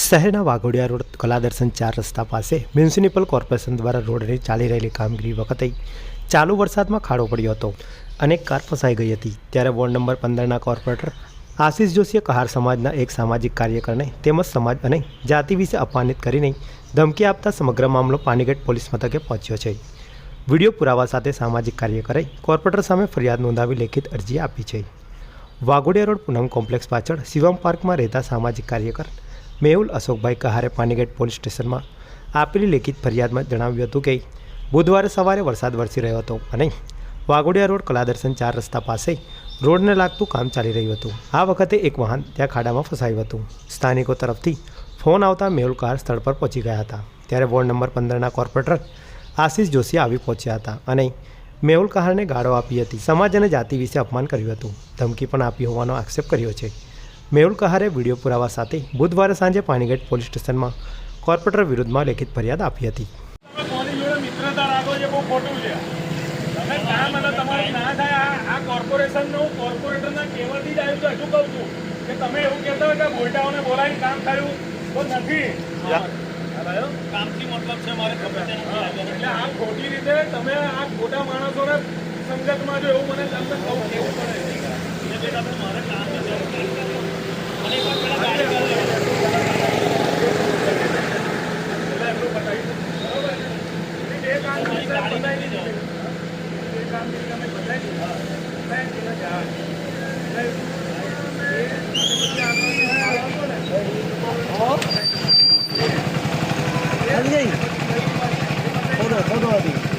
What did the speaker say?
શહેરના વાઘોડિયા રોડ કલાદર્શન ચાર રસ્તા પાસે મ્યુનિસિપલ કોર્પોરેશન દ્વારા રોડની ચાલી રહેલી કામગીરી વખતે ચાલુ વરસાદમાં ખાડો પડ્યો હતો. અને કાર ફસાઈ ગઈ હતી. ત્યારે વોર્ડ નંબર પંદરના કોર્પોરેટર આશીષ જોશીએ કહાર સમાજના એક સામાજિક કાર્યકરને તેમજ સમાજ અને જાતિ વિશે અપમાનિત કરીને ધમકી આપતા સમગ્ર મામલો પાનીગેટ પોલીસ મથકે પહોંચ્યો છે. વીડિયો પુરાવા સાથે સામાજિક કાર્યકરે કોર્પોરેટર સામે ફરિયાદ નોંધાવી લેખિત અરજી આપી છે. વાઘોડિયા રોડ પૂનમ કોમ્પ્લેક્સ પાછળ શિવમ પાર્કમાં રહેતા સામાજિક કાર્યકર મેહુલ અશોકભાઈ કહારે પાનીગેટ પોલીસ સ્ટેશનમાં આપેલી લેખિત ફરિયાદમાં જણાવ્યું હતું કે, બુધવારે સવારે વરસાદ વરસી રહ્યો હતો અને વાઘોડિયા રોડ કલાદર્શન ચાર રસ્તા પાસે રોડને લાગતું કામ ચાલી રહ્યું હતું. આ વખતે એક વાહન ત્યાં ખાડામાં ફસાયું હતું. સ્થાનિકો તરફથી ફોન આવતા મેહુલ કાર સ્થળ પર પહોંચી ગયા હતા. ત્યારે વોર્ડ નંબર પંદરના કોર્પોરેટર આશીષ જોશી આવી પહોંચ્યા હતા અને મેહુલ કહારને ગાળો આપી હતી. સમાજ અને જાતિ વિશે અપમાન કર્યું હતું. ધમકી પણ આપી હોવાનો આક્ષેપ કર્યો છે. મેહુલ કહારે વીડિયો પુરાવા સાથે બુધવારે સાંજે પાણીગેટ પોલીસ સ્ટેશનમાં કોર્પોરેટર વિરુદ્ધમાં લેખિત ફરિયાદ આપી હતી. તમે એવું કહેતા હોય કે કામ થયું તો ખોટી રીતે તમે આ ખોટા માણસોને સંગતમાં જો એવું મને તમને કહું કેવું પડે? એટલે તમે મારે કામ Hold on, hold on.